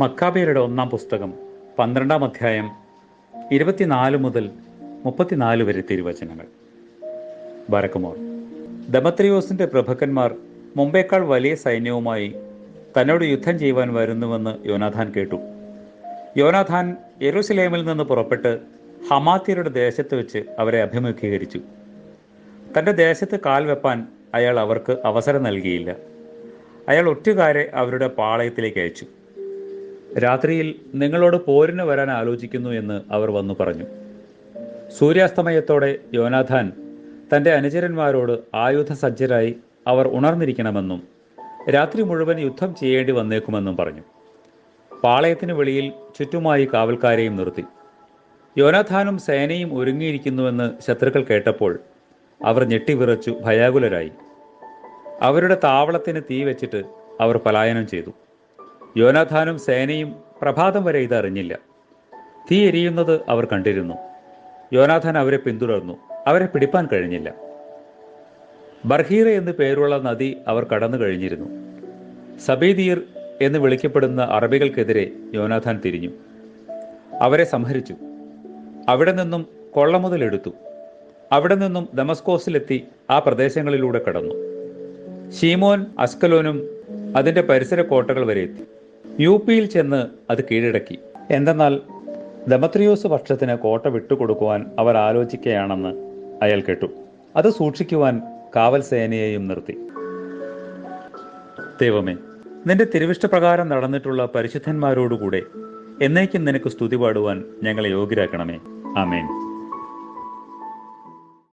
മക്കാബിയരുടെ ഒന്നാം പുസ്തകം പന്ത്രണ്ടാം അധ്യായം ഇരുപത്തിനാല് മുതൽ മുപ്പത്തിനാല് വരെ തിരുവചനങ്ങൾ. ബരക്കുമോർ ദമത്രിയോസിന്റെ പ്രഭുക്കന്മാർ മുമ്പേക്കാൾ വലിയ സൈന്യവുമായി തന്നോട് യുദ്ധം ചെയ്യുവാൻ വരുന്നുവെന്ന് യോനാഥാൻ കേട്ടു. യോനാഥാൻ യെരുസലേമിൽ നിന്ന് പുറപ്പെട്ട് ഹമാത്തിയരുടെ ദേശത്ത് വെച്ച് അവരെ അഭിമുഖീകരിച്ചു. തന്റെ ദേശത്ത് കാൽ വെപ്പാൻ അയാൾ അവർക്ക് അവസരം നൽകിയില്ല. അയാൾ ഒറ്റുകാരെ അവരുടെ പാളയത്തിലേക്ക് അയച്ചു. രാത്രിയിൽ നിങ്ങളോട് പോരിന് വരാൻ ആലോചിക്കുന്നു എന്ന് അവർ വന്നു പറഞ്ഞു. സൂര്യാസ്തമയത്തോടെ യോനാഥാൻ തന്റെ അനുചരന്മാരോട് ആയുധ സജ്ജരായി അവർ ഉണർന്നിരിക്കണമെന്നും രാത്രി മുഴുവൻ യുദ്ധം ചെയ്യേണ്ടി വന്നേക്കുമെന്നും പറഞ്ഞു. പാളയത്തിന് വെളിയിൽ ചുറ്റുമായി കാവൽക്കാരെയും നിർത്തി. യോനാഥാനും സേനയും ഒരുങ്ങിയിരിക്കുന്നുവെന്ന് ശത്രുക്കൾ കേട്ടപ്പോൾ അവർ ഞെട്ടിവിറച്ചു ഭയാകുലരായി. അവരുടെ താവളത്തിന് തീ വെച്ചിട്ട് അവർ പലായനം ചെയ്തു. യോനാഥാനും സേനയും പ്രഭാതം വരെ ഇതറിഞ്ഞില്ല. തീ എരിയുന്നത് അവർ കണ്ടിരുന്നു. യോനാഥാൻ അവരെ പിന്തുടർന്നു. അവരെ പിടിപ്പാൻ കഴിഞ്ഞില്ല. ബർഹീറ എന്ന് പേരുള്ള നദി അവർ കടന്നു കഴിഞ്ഞിരുന്നു. സബീദീർ എന്ന് വിളിക്കപ്പെടുന്ന അറബികൾക്കെതിരെ യോനാഥാൻ തിരിഞ്ഞു. അവരെ സംഹരിച്ചു. അവിടെ നിന്നും കൊള്ള മുതലെടുത്തു അവിടെ നിന്നും ദമസ്കോസിലെത്തി ആ പ്രദേശങ്ങളിലൂടെ കടന്നു. ഷീമോൻ അസ്കലോനും അതിന്റെ പരിസര കോട്ടകൾ വരെ എത്തി. യു പിയിൽ ചെന്ന് അത് കീഴടക്കി. എന്തെന്നാൽ ദമത്രിയോസ് പക്ഷത്തിന് കോട്ട വിട്ടുകൊടുക്കുവാൻ അവർ ആലോചിക്കുകയാണെന്ന് അയാൾ കേട്ടു. അത് സൂക്ഷിക്കുവാൻ കാവൽ സേനയെയും നിർത്തി. ദൈവമേ നിന്റെ തിരുവിഷ്ടപ്രകാരം നടന്നിട്ടുള്ള പരിശുദ്ധന്മാരോടുകൂടെ എന്നേക്കും നിനക്ക് സ്തുതി പാടുവാൻ ഞങ്ങളെ യോഗ്യരാക്കണമേ. ആമേൻ.